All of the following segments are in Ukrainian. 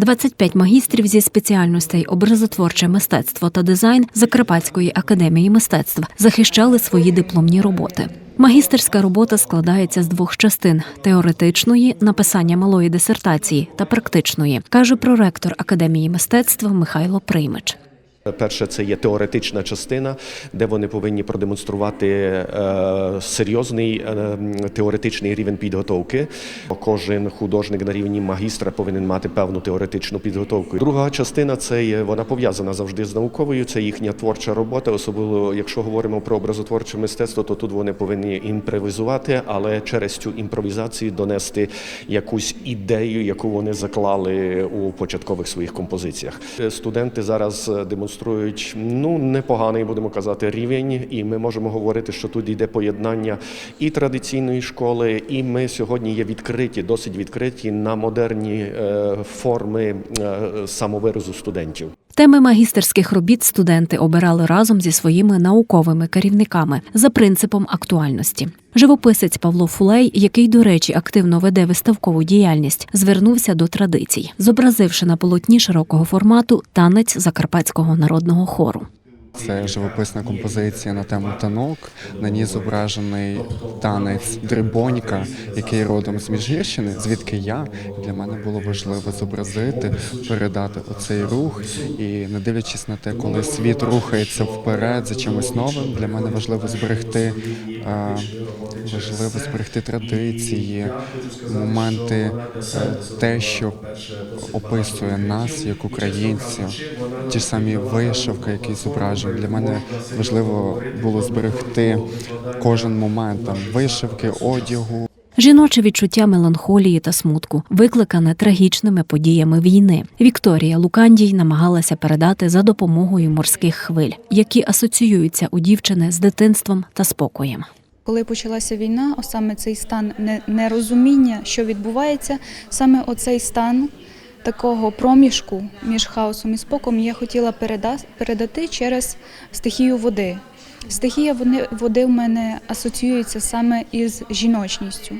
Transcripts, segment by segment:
25 магістрів зі спеціальностей образотворче мистецтво та дизайн Закарпатської академії мистецтв захищали свої дипломні роботи. Магістерська робота складається з двох частин: теоретичної написання малої дисертації та практичної, каже проректор Академії мистецтв Михайло Приймич. Перше, це є теоретична частина, де вони повинні продемонструвати е, серйозний е, теоретичний рівень підготовки. Кожен художник на рівні магістра повинен мати певну теоретичну підготовку. Друга частина це є вона пов'язана завжди з науковою. Це їхня творча робота. Особливо, якщо говоримо про образотворче мистецтво, то тут вони повинні імпровізувати, але через цю імпровізацію донести якусь ідею, яку вони заклали у початкових своїх композиціях. Студенти зараз демонструють ну непоганий, будемо казати, рівень, і ми можемо говорити, що тут йде поєднання і традиційної школи, і ми сьогодні є відкриті, досить відкриті на модерні е, форми е, самовиразу студентів. Теми магістерських робіт студенти обирали разом зі своїми науковими керівниками за принципом актуальності. Живописець Павло Фулей, який, до речі, активно веде виставкову діяльність, звернувся до традицій, зобразивши на полотні широкого формату танець закарпатського народного хору. Це живописна композиція на тему танок. На ній зображений танець дрибонька, який родом з Міжгірщини, звідки я для мене було важливо зобразити, передати оцей рух. І не дивлячись на те, коли світ рухається вперед за чимось новим, для мене важливо зберегти е, важливо зберегти традиції, моменти, е, те, що описує нас як українців, ті ж самі вишивки, які зображують. Для мене важливо було зберегти кожен момент там вишивки, одягу. Жіноче відчуття меланхолії та смутку, викликане трагічними подіями війни. Вікторія Лукандій намагалася передати за допомогою морських хвиль, які асоціюються у дівчини з дитинством та спокоєм. Коли почалася війна, саме цей стан не- нерозуміння, що відбувається, саме оцей стан такого проміжку між хаосом і споком я хотіла переда- передати через стихію води. Стихія води в мене асоціюється саме із жіночністю.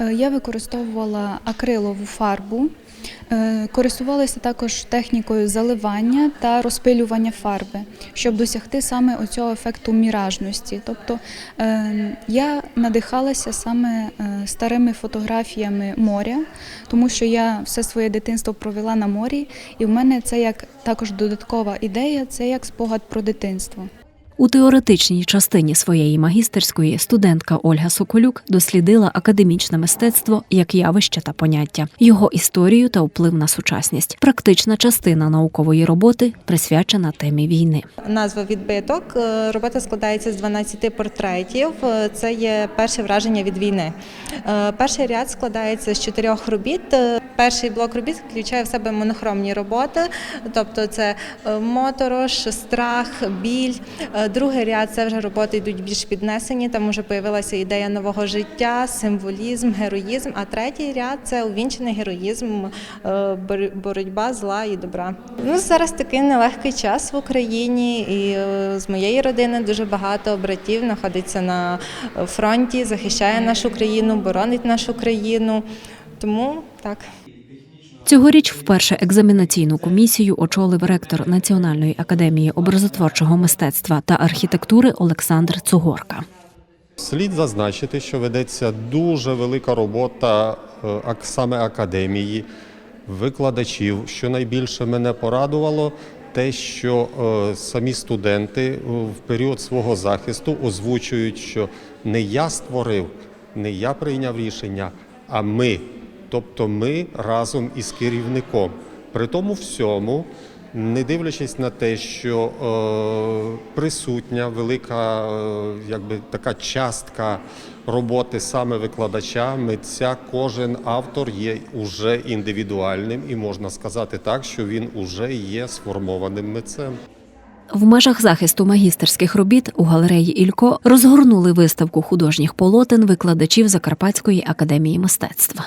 Е, Я використовувала акрилову фарбу, е, користувалася також технікою заливання та розпилювання фарби, щоб досягти саме оцього ефекту міражності. Тобто е, я надихалася саме е, старими фотографіями моря, тому що я все своє дитинство провела на морі, і в мене це як також додаткова ідея, це як спогад про дитинство. У теоретичній частині своєї магістерської студентка Ольга Соколюк дослідила академічне мистецтво як явище та поняття, його історію та вплив на сучасність. Практична частина наукової роботи присвячена темі війни. Назва відбиток. Е, Робота складається з 12 портретів. Е, Це є перше враження від війни. Е, Перший ряд складається з чотирьох робіт. Перший блок робіт включає в себе монохромні роботи, тобто це моторож, страх, біль. Другий ряд це вже роботи йдуть більш піднесені. Там вже появилася ідея нового життя, символізм, героїзм. А третій ряд це увінчений героїзм, е, боротьба зла і добра. Ну зараз такий нелегкий час в Україні, і е, з моєї родини дуже багато братів знаходиться на е, фронті, захищає нашу країну, боронить нашу країну. Тому так. Цьогоріч вперше екзаменаційну комісію очолив ректор Національної академії образотворчого мистецтва та архітектури Олександр Цугорка. Слід зазначити, що ведеться дуже велика робота е, саме академії, викладачів. Що найбільше мене порадувало, те, що е, самі студенти е, в період свого захисту озвучують, що не я створив, не я прийняв рішення, а ми. Тобто ми разом із керівником. При тому всьому, не дивлячись на те, що е, присутня велика е, якби така частка роботи саме викладача, митця, кожен автор є уже індивідуальним, і можна сказати так, що він уже є сформованим митцем. В межах захисту магістерських робіт у галереї Ілько розгорнули виставку художніх полотен викладачів Закарпатської академії мистецтва.